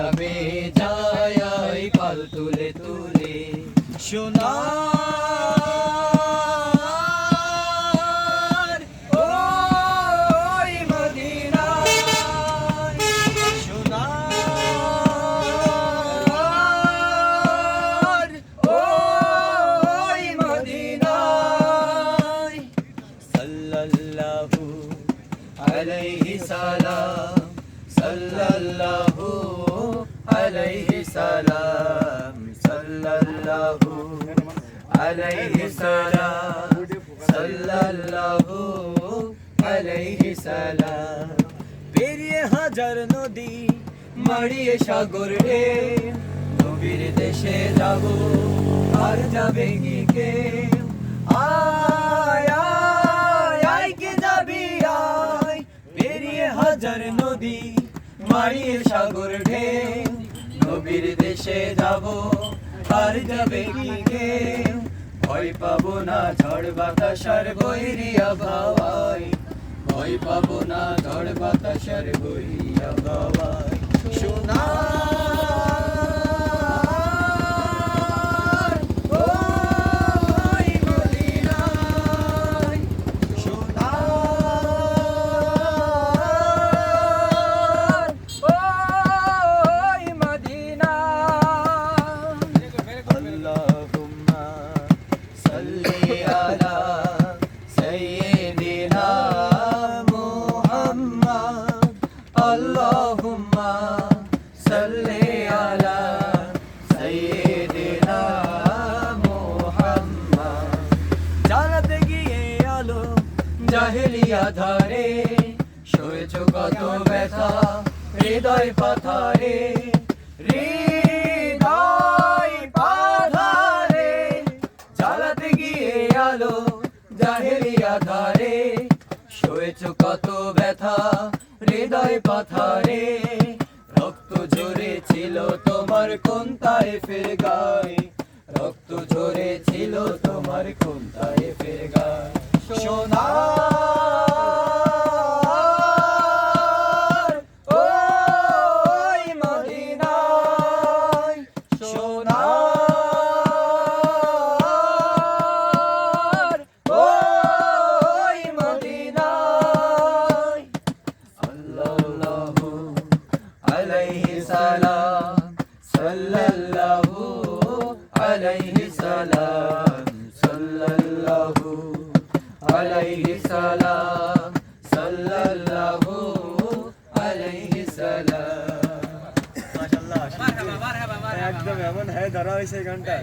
ছাপে যায় পাল তুলে তুলে। সোনার ওই মদিনায়। সাল্লাল্লাহু আলাইহি সালাম, সাল্লাল্লাহু আলাইহি সালাম, সাল্লাল্লাহু আলাইহি সালাম। পেরিয়ে হাজার নদী মারিয়ে সাগর রে নবীর দেশে যাব, আর যাবে কি কে আয় আয় আয়, কে যাবি? আয়। পেরিয়ে হাজার নদী মারিয়ে সাগর ঢে নবীর দেশে যাব আর যাবে কি কে ভয় পাবো না ঝড় বাতাসার বৈরিয়া ভাবাই ভয় পাবো না ঝড় বাতাসার বৈরিয়া ভাবাই সোনার জাহেলিয়া ধারে সয়েছ কত ব্যথা হৃদয় পাথারে হৃদয় আলো জাহেলিয়া ধারে সয়েছ কত ব্যথা, হৃদয় পাথারে। রক্ত ঝরে ছিল তোমার কোন তারে ফের গায়ে রক্ত ঝরে ছিল তোমার কোন তারে ফের গায়ে সোনার সাল্লাল্লাহু আলাইহি সালাম সাল্লাল্লাহু আলাইহি সালাম সাল্লাল্লাহু আলাইহি সালাম। মাশাআল্লাহ একদম এমন হ্যাঁ ধরা হয়েছে এই গানটা।